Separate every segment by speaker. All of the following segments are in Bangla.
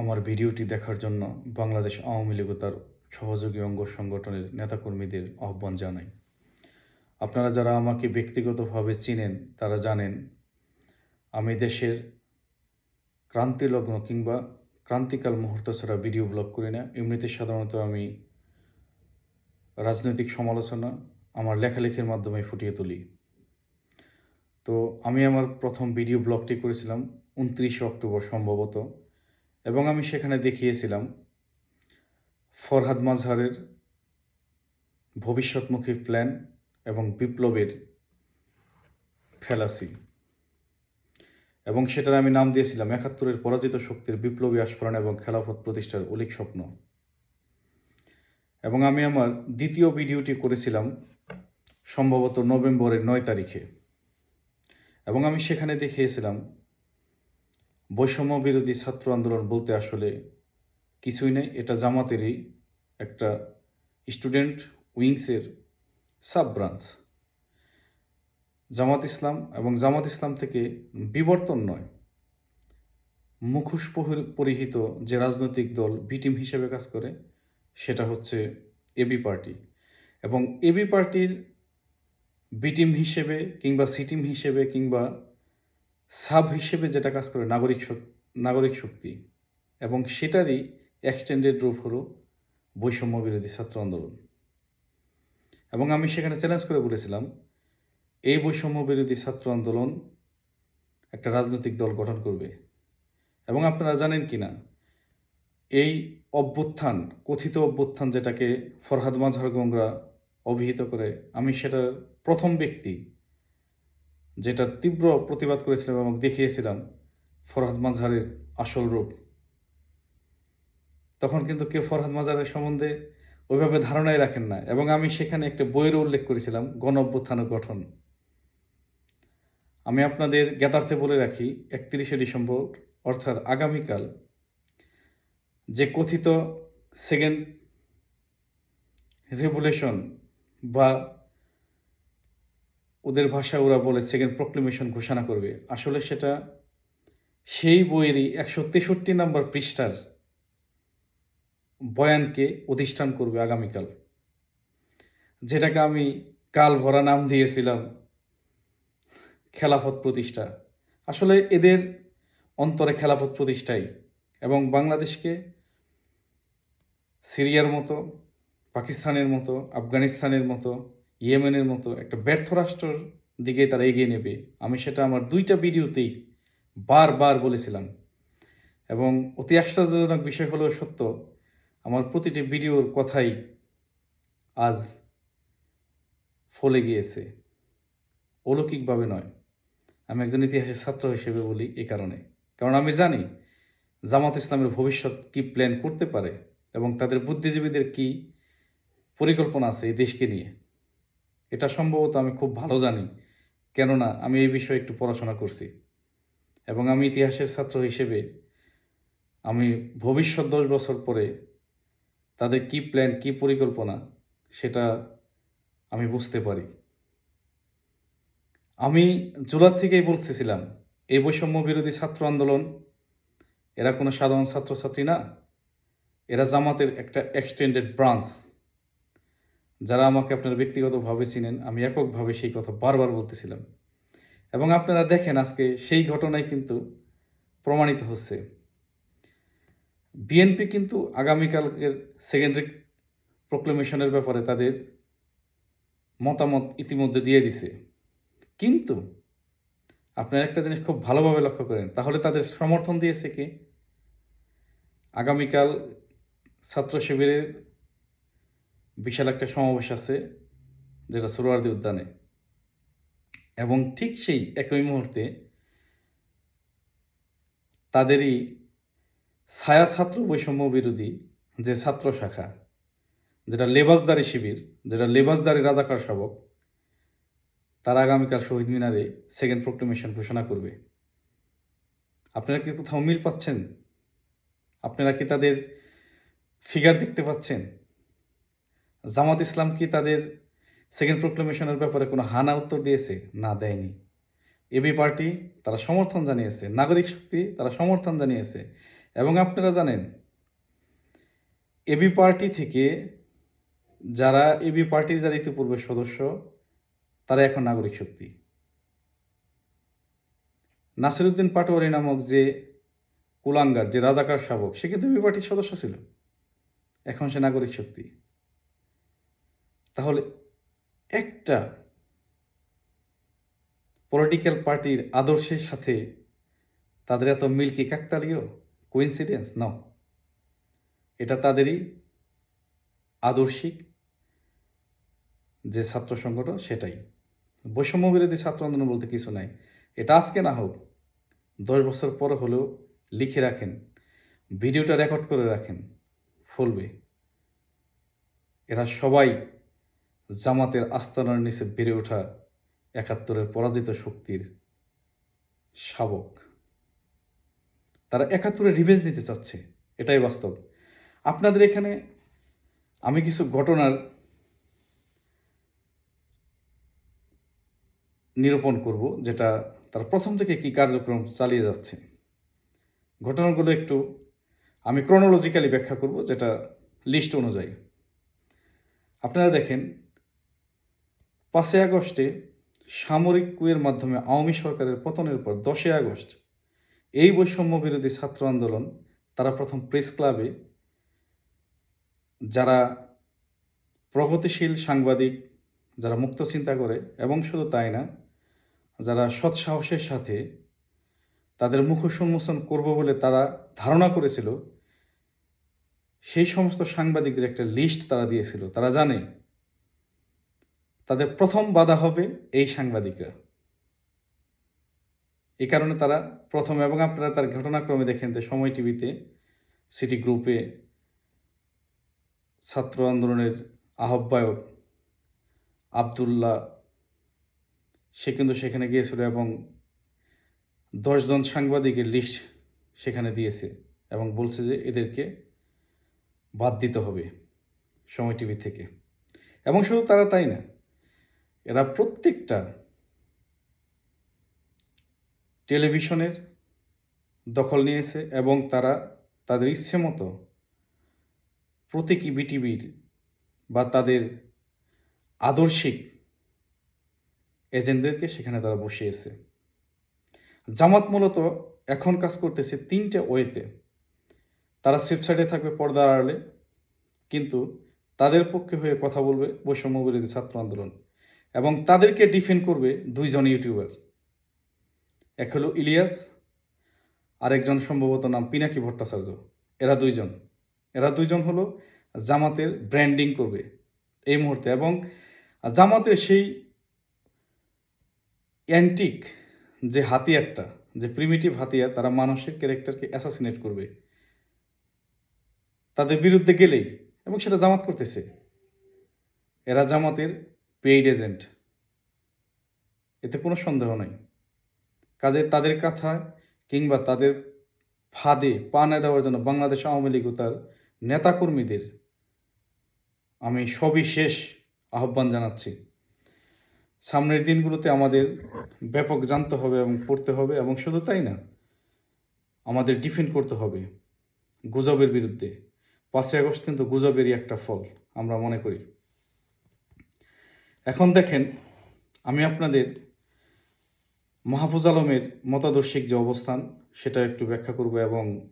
Speaker 1: আমার ভিডিওটি দেখার জন্য বাংলাদেশ আওয়ামী লীগ তার সহযোগী অঙ্গ সংগঠনের নেতাকর্মীদের আহ্বান জানাই। আপনারা যারা আমাকে ব্যক্তিগতভাবে চিনেন, তারা জানেন, আমি দেশের ক্রান্তিলগ্ন কিংবা ক্রান্তিকাল মুহূর্ত ছাড়া ভিডিও ব্লগ করি না। এমনিতে সাধারণত আমি রাজনৈতিক সমালোচনা আমার লেখালেখির মাধ্যমে ফুটিয়ে তুলি। তো আমি আমার প্রথম ভিডিও ব্লগটি করেছিলাম উনত্রিশে অক্টোবর সম্ভবত। এবং আমি সেখানে দেখিয়েছিলাম ফরহাদ মাজহারের ভবিষ্যৎমুখী প্ল্যান এবং বিপ্লবের ফেলাসি। এবং সেটার আমি নাম দিয়েছিলাম একাত্তরের পরাজিত শক্তির বিপ্লবী আস্ফোরণ এবং খেলাফত প্রতিষ্ঠার অলিক স্বপ্ন। এবং আমি আমার দ্বিতীয় ভিডিওটি করেছিলাম সম্ভবত নভেম্বরের নয় তারিখে। এবং আমি সেখানে দেখিয়েছিলাম বৈষম্য বিরোধী ছাত্র আন্দোলন বলতে আসলে কিছুই নেই। এটা জামাতেরই একটা স্টুডেন্ট উইংসের সাব ব্রাঞ্চ জামাত ইসলাম এবং জামাত ইসলাম থেকে বিবর্তন নয় মুখোশ পরিহিত যে রাজনৈতিক দল বি টিম হিসেবে কাজ করে, সেটা হচ্ছে এবি পার্টি এবং এবি পার্টির বি টিম হিসেবে কিংবা সিটিম হিসেবে কিংবা সাব হিসেবে যেটা কাজ করে নাগরিক নাগরিক শক্তি, এবং সেটারই এক্সটেন্ডেড রূপ হলো বৈষম্য বিরোধী ছাত্র আন্দোলন। এবং আমি সেখানে চ্যালেঞ্জ করে বলেছিলাম, এই বৈষম্য বিরোধী ছাত্র আন্দোলন একটা রাজনৈতিক দল গঠন করবে। এবং আপনারা জানেন কি না, এই অভ্যুত্থান, কথিত অভ্যুত্থান যেটাকে ফরহাদ মাজহার গঙ্গরা অভিহিত করে, আমি সেটার প্রথম ব্যক্তি যেটা তীব্র প্রতিবাদ করেছিলাম এবং দেখিয়েছিলাম ফরহাদ মাজহারের আসল রূপ। তখন কিন্তু কেউ ফরহাদ মাজহারের সম্বন্ধে ওইভাবে ধারণাই রাখেন না এবং আমি সেখানে একটা বইয়ের উল্লেখ করেছিলাম, গণ গঠন। আমি আপনাদের জ্ঞাতার্থে বলে রাখি, একত্রিশে ডিসেম্বর, অর্থাৎ আগামীকাল, যে কথিত সেকেন্ড রেভুলেশন বা ওদের ভাষা ওরা বলে সেকেন্ড প্রক্লেমেশন ঘোষণা করবে। আসলে সেটা সেই বইয়েরই একশো তেষট্টি নম্বর পৃষ্ঠার বয়ানকে অধিষ্ঠান করবে আগামীকাল। যেটাকে আমি কাল ভরা নাম দিয়েছিলাম, খেলাফত প্রতিষ্ঠা। আসলে এদের অন্তরে খেলাফত প্রতিষ্ঠাই এবং বাংলাদেশকে সিরিয়ার মতো, পাকিস্তানের মতো, আফগানিস্তানের মতো ইয়েমেনের মতো একটা ব্যর্থ রাষ্ট্রের দিকে তারা এগিয়ে নেবে। আমি সেটা আমার দুইটা ভিডিওতেই বারবার বলেছিলাম। এবং অতি আশ্চর্যজনক বিষয় হলো সত্য, আমার প্রতিটি ভিডিওর কথাই আজ ফলে গিয়েছে। অলৌকিকভাবে নয়। আমি একজন ইতিহাসের ছাত্র হিসেবে বলি এই কারণে। কারণ আমি জানি জামাত ইসলামের ভবিষ্যৎ কি প্ল্যান করতে পারে এবং তাদের বুদ্ধিজীবীদের কি পরিকল্পনা আছে এই দেশকে নিয়ে। এটা সম্ভবত আমি খুব ভালো জানি, কেননা আমি এই বিষয়ে একটু পড়াশোনা করছি। এবং আমি ইতিহাসের ছাত্র হিসেবে আমি ভবিষ্যৎ দশ বছর পরে তাদের কি প্ল্যান কি পরিকল্পনা, সেটা আমি বুঝতে পারি। আমি জুলার থেকেই বলতেছিলাম, এই বৈষম্য বিরোধী ছাত্র আন্দোলন, এরা কোনো সাধারণ ছাত্রছাত্রী না, এরা জামাতের একটা এক্সটেন্ডেড ব্রাঞ্চ যারা আমাকে আপনারা ব্যক্তিগতভাবে চিনেন, আমি এককভাবে সেই কথা বারবার বলতেছিলাম। এবং আপনারা দেখেন আজকে সেই ঘটনায় কিন্তু প্রমাণিত হচ্ছে। বিএনপি কিন্তু আগামীকালকের সেকেন্ডারি প্রোক্লেমেশনের ব্যাপারে তাদের মতামত ইতিমধ্যে দিয়ে দিছে। কিন্তু আপনারা একটা জিনিস খুব ভালোভাবে লক্ষ্য করেন, তাহলে তাদের সমর্থন দিয়েছে কি? আগামীকাল ছাত্র শিবিরের বিশাল একটা সমাবেশ আছে, যেটা সুরওয়ার্দী উদ্যানে। এবং ঠিক সেই একই মুহূর্তে তাদেরই ছায়া ছাত্র বৈষম্য বিরোধী যে ছাত্র শাখা, যেটা লেবাসদারি শিবির, যেটা লেবাসদারি রাজাকার শাবক, তারা আগামীকাল শহীদ মিনারে সেকেন্ড প্রোক্লেমেশন ঘোষণা করবে। আপনারা কি কোথাও মিল পাচ্ছেন? আপনারা কি তাদের ফিগার দেখতে পাচ্ছেন? জামাত ইসলাম কি তাদের সেকেন্ড প্রোক্লেমেশনের ব্যাপারে কোনো হানা উত্তর দিয়েছে? না, দেয়নি। এবি পার্টি তারা সমর্থন জানিয়েছে, নাগরিক শক্তি তারা সমর্থন জানিয়েছে। এবং আপনারা জানেন এবি পার্টি থেকে যারা এবি পার্টির যারা ইতিপূর্বে সদস্য, তারা এখন নাগরিক শক্তি। নাসিরুদ্দিন পাটোয়ারি নামক যে কুলাঙ্গার, যে রাজাকার শাবক, সে কিন্তু এবি পার্টির সদস্য ছিল। এখন সে নাগরিক শক্তি। তাহলে একটা পলিটিক্যাল পার্টির আদর্শের সাথে তাদের এত মিল কি কাকতালীয়? কোইন্সিডেন্স নাও এটা তাদেরই আদর্শিক যে ছাত্র সংগঠন, সেটাই। বৈষম্য বিরোধী ছাত্র আন্দোলন বলতে কিছু নাই। এটা আজকে না হোক, দশ বছর পর হলেও লিখে রাখেন, ভিডিওটা রেকর্ড করে রাখেন, ফলবে। এরা সবাই জামাতের আস্তানার নিচে বেড়ে ওঠা একাত্তরের পরাজিত শক্তির শাবক। তারা একাত্তরে রিভেজ নিতে চাচ্ছে, এটাই বাস্তব। আপনাদের এখানে আমি কিছু ঘটনার নিরূপণ করব, যেটা তার প্রথম থেকে কি কার্যক্রম চালিয়ে যাচ্ছে। ঘটনাগুলো একটু আমি ক্রোনোলজিক্যালি ব্যাখ্যা করব, যেটা লিস্ট অনুযায়ী। আপনারা দেখেন পাঁচই আগস্টে সামরিক কুয়ের মাধ্যমে আওয়ামী সরকারের পতনের পর দশই আগস্ট এই বৈষম্য বিরোধী ছাত্র আন্দোলন, তারা প্রথম প্রেস ক্লাবে যারা প্রগতিশীল সাংবাদিক, যারা মুক্ত চিন্তা করে এবং শুধু তাই না, যারা সৎ সাহসের সাথে তাদের মুখোশ উন্মোচন করব বলে তারা ধারণা করেছিল, সেই সমস্ত সাংবাদিকদের একটা লিস্ট তারা দিয়েছিল। তারা জানে তাদের প্রথম বাধা হবে এই সাংবাদিকরা। এই কারণে তারা প্রথম এবং আপনারা তার ঘটনাক্রমে দেখেন যে সময় টিভিতে, সিটি গ্রুপে ছাত্র আন্দোলনের আহ্বায়ক আবদুল্লাহ, সে কিন্তু সেখানে গিয়েছিল এবং দশজন সাংবাদিকের লিস্ট সেখানে দিয়েছে এবং বলছে যে এদেরকে বাদ দিতে হবে সময় টিভি থেকে। এবং শুধু তারা তাই না এরা প্রত্যেকটা টেলিভিশনের দখল নিয়েছে এবং তারা তাদের ইচ্ছে মতো প্রতীকী বিটিভির বা তাদের আদর্শিক এজেন্টদেরকে সেখানে তারা বসিয়েছে। জামাত মূলত এখন কাজ করতেছে তিনটে ওয়েতে। তারা সেফ সাইডে থাকবে পর্দার আড়ালে, কিন্তু তাদের পক্ষে হয়ে কথা বলবে বৈষম্য বিরোধী ছাত্র আন্দোলন। এবং তাদেরকে ডিফেন্ড করবে দুইজন ইউটিউবার। এক হলো ইলিয়াস, আরেকজন সম্ভবত নাম পিনাকি ভট্টাচার্য। এরা দুইজন। এরা দুইজন হলো জামাতের ব্র্যান্ডিং করবে এই মুহূর্তে এবং জামাতের সেই অ্যান্টিক যে হাতিয়ারটা, যে প্রিমিটিভ হাতিয়ার, তারা মানুষের ক্যারেক্টারকে অ্যাসাসিনেট করবে। তাদের বিরুদ্ধে গেলেই এবং সেটা জামাত করতেছে। এরা জামাতের পেইড এজেন্ট এতে কোনো সন্দেহ নাই। কাজে তাদের কথা কিংবা তাদের ফাঁদে পা না দেওয়ার জন্য বাংলাদেশ আওয়ামী লীগ ও তার নেতাকর্মীদের আমি সবিশেষ আহ্বান জানাচ্ছি। সামনের দিনগুলোতে আমাদের ব্যাপক জানতে হবে এবং পড়তে হবে এবং শুধু তাই না, আমাদের ডিফেন্ড করতে হবে গুজবের বিরুদ্ধে। পাঁচই আগস্ট কিন্তু গুজবেরই একটা ফল, আমরা মনে করি। এখন দেখেন, আমি আপনাদের মাহফুজ আলমের মতাদর্শিক যে অবস্থান, সেটা একটু ব্যাখ্যা করব এবং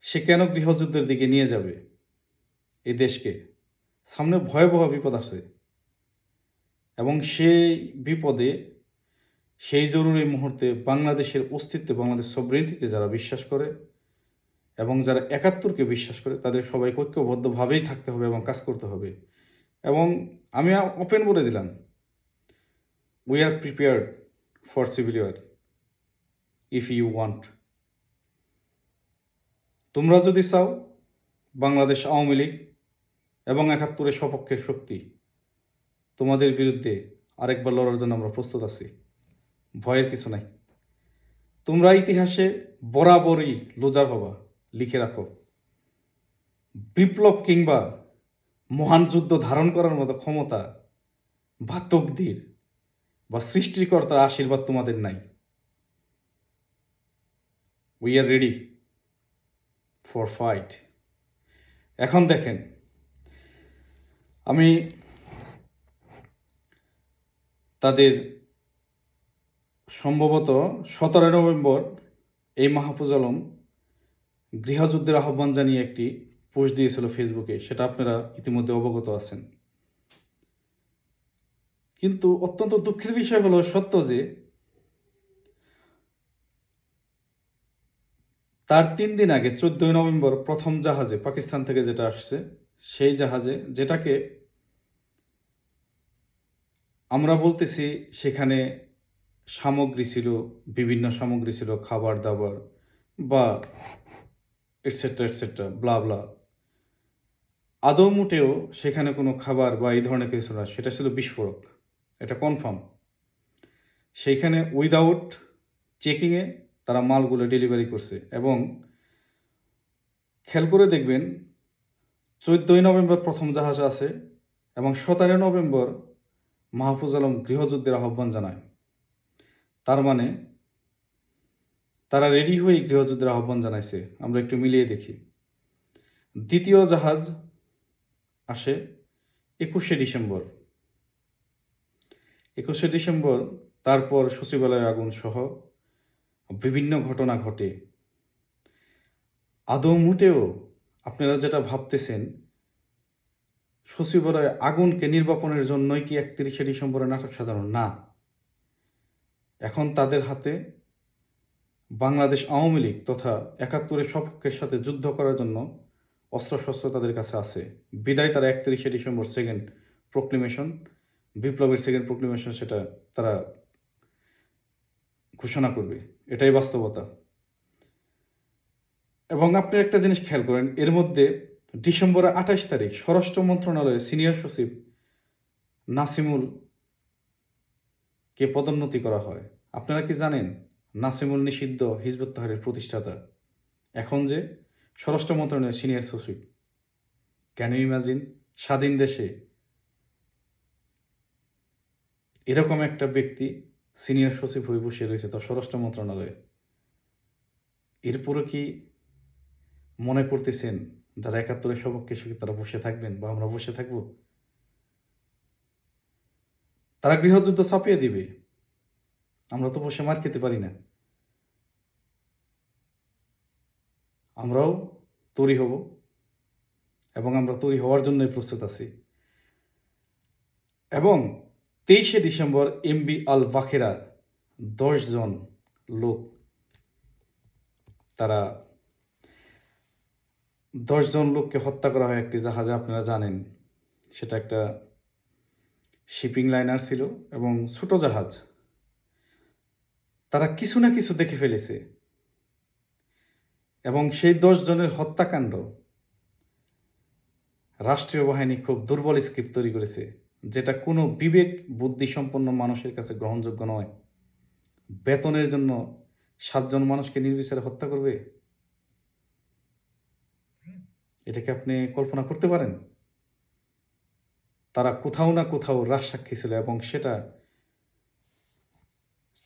Speaker 1: সে কেন গৃহযুদ্ধের দিকে নিয়ে যাবে এই দেশকে? সামনে ভয়াবহ বিপদ আছে। এবং সেই বিপদে, সেই জরুরি মুহূর্তে বাংলাদেশের অস্তিত্বে, বাংলাদেশ সবরিটিতে যারা বিশ্বাস করে এবং যারা একাত্তরকে বিশ্বাস করে, তাদের সবাইকে ঐক্যবদ্ধভাবেই থাকতে হবে এবং কাজ করতে হবে। এবং আমি ওপেন বলে দিলাম। We are prepared for civil war if you want তোমরা যদি চাও, বাংলাদেশ আওয়ামী লীগ এবং একাত্তরের সপক্ষের শক্তি, তোমাদের বিরুদ্ধে আরেকবার লড়ার জন্য আমরা প্রস্তুত আছি। ভয়ের কিছু নাই। তোমরা ইতিহাসে বরাবরই লোজার বাবা লিখে রাখো। বিপ্লব কিংবা মহান যুদ্ধ ধারণ করার মতো ক্ষমতা বা তকদির বা সৃষ্টিকর্তার আশীর্বাদ তোমাদের নাই। We are ready for fight এখন দেখেন, আমি তাদের সম্ভবত সতেরো নভেম্বর এই মাহফুজ আলম গৃহযুদ্ধের আহ্বান জানিয়ে একটি পোস্ট দিয়েছিল ফেসবুকে, সেটা আপনারা ইতিমধ্যে অবগত আছেন। কিন্তু অত্যন্ত দুঃখের বিষয় হলো সত্য যে, তার তিন দিন আগে, চোদ্দই নভেম্বর প্রথম জাহাজে, পাকিস্তান থেকে যেটা আসছে, সেই জাহাজে, যেটাকে আমরা বলতেছি সেখানে সামগ্রী ছিল, বিভিন্ন সামগ্রী ছিল, খাবার দাবার বা এটসেট্রা এটসেট্রা ব্লা ব্লা আদৌ মোটেও সেখানে কোনো খাবার বা এই ধরনের কিছু না, সেটা ছিল বিস্ফোরক, এটা কনফার্ম সেইখানে উইদাউট চেকিংয়ে তারা মালগুলো ডেলিভারি করছে এবং খেয়াল করে দেখবেন চোদ্দই নভেম্বর প্রথম জাহাজ আছে এবং সতেরো নভেম্বর মাহফুজ আলম গৃহযুদ্ধের আহ্বান জানায়। তার মানে তারা রেডি হয়ে গৃহযুদ্ধের আহ্বান জানাইছে, আমরা একটু মিলিয়ে দেখি। দ্বিতীয় জাহাজ আসে একুশে ডিসেম্বর। একুশে ডিসেম্বর, তারপর সচিবালয় আগুন সহ বিভিন্ন ঘটনা ঘটে। আদৌ মুটেও আপনারা যেটা ভাবতেছেন, সচিবালয়ে আগুনকে নির্বাপনের জন্যই কি একত্রিশে ডিসেম্বরে নাটক সাজানো? না। এখন তাদের হাতে বাংলাদেশ আওয়ামী লীগ তথা একাত্তরের সপক্ষের সাথে যুদ্ধ করার জন্য অস্ত্রশস্ত্র তাদের কাছে আছে। বিদায় তারা একত্রিশে ডিসেম্বর সেকেন্ড প্রোক্লিমেশন বিপ্লবের সেকেন্ড প্রোক্লিমেশন সেটা তারা ঘোষণা করবে। এটাই বাস্তবতা। এবং আপনি একটা জিনিস খেয়াল করেন, এর মধ্যে ডিসেম্বরের আঠাশ তারিখ স্বরাষ্ট্র মন্ত্রণালয়ের সিনিয়র সচিব নাসিমুল কে পদোন্নতি করা হয়। আপনারা কি জানেন, নাসিমুল নিষিদ্ধ হিজবুত তাহারের প্রতিষ্ঠাতা। এখন যে স্বরাষ্ট্র মন্ত্রণালয়ের সিনিয়র সচিব। ক্যান ইমাজিন স্বাধীন দেশে এরকম একটা ব্যক্তি সিনিয়র সচিব হয়ে বসে রয়েছে তার স্বরাষ্ট্র মন্ত্রণালয়ে। এরপরে কি মনে করতেছেন যারা একাত্তরের সপক্ষে সে তারা বসে থাকবেন বা আমরা বসে থাকব? তারা গৃহযুদ্ধ চাপিয়ে দিবে। আমরা তো বসে মার খেতে পারি না। আমরাও তৈরি হব এবং আমরা তৈরি হওয়ার জন্যই প্রস্তুত আছি। এবং তেইশে ডিসেম্বর এমবি আল বাখেরা জন লোক তারা জন লোককে হত্যা করা হয় একটি জাহাজে, আপনারা জানেন, সেটা একটা শিপিং লাইনার ছিল এবং ছোট জাহাজ। তারা কিছু না কিছু দেখে ফেলেছে। এবং সেই জনের হত্যাকাণ্ড রাষ্ট্রীয় বাহিনী খুব দুর্বল স্ক্রিপ্ট তৈরি করেছে, যেটা কোনো বিবেক বুদ্ধি সম্পন্ন মানুষের কাছে গ্রহণযোগ্য নয়। বেতনের জন্য সাতজন মানুষকে নির্বিচারে হত্যা করবে? এটাকে আপনি কল্পনা করতে পারেন? তারা কোথাও না কোথাও রাজ সাক্ষী ছিল এবং সেটা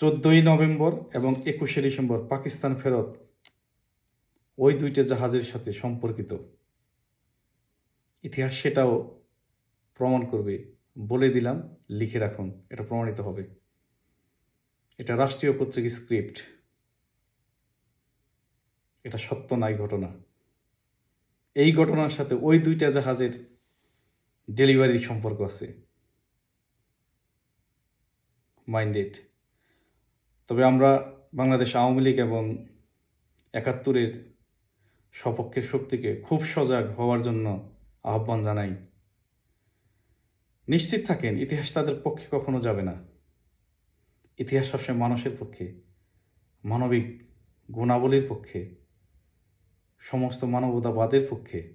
Speaker 1: চোদ্দই নভেম্বর এবং একুশে ডিসেম্বর পাকিস্তান ফেরত ওই দুইটা জাহাজের সাথে সম্পর্কিত। ইতিহাস সেটাও প্রমাণ করবে। বলে দিলাম, লিখে রাখুন, এটা প্রমাণিত হবে। এটা রাষ্ট্রীয় পত্রিক স্ক্রিপ্ট। এটা সত্য নাই ঘটনা। এই ঘটনার সাথে ওই দুইটা জাহাজের ডেলিভারির সম্পর্ক আছে। মাইন্ডেড। তবে আমরা বাংলাদেশ আওয়ামী লীগ এবং একাত্তরের সপক্ষের শক্তিকে খুব সজাগ হওয়ার জন্য আহ্বান জানাই। নিশ্চিত থাকেন, ইতিহাস তাদের পক্ষে কখনো যাবে না। ইতিহাস সবসময় মানুষের পক্ষে, মানবিক গুণাবলীর পক্ষে, সমস্ত মানবতাবাদের পক্ষে।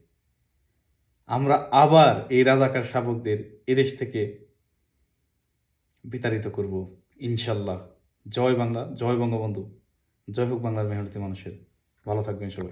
Speaker 1: আমরা আবার এই রাজাকার শাবকদের এদেশ থেকে বিতাড়িত করব, ইনশাল্লাহ। জয় বাংলা, জয় বঙ্গবন্ধু। জয় হোক বাংলার মেহনতি মানুষের। ভালো থাকবেন সবাই।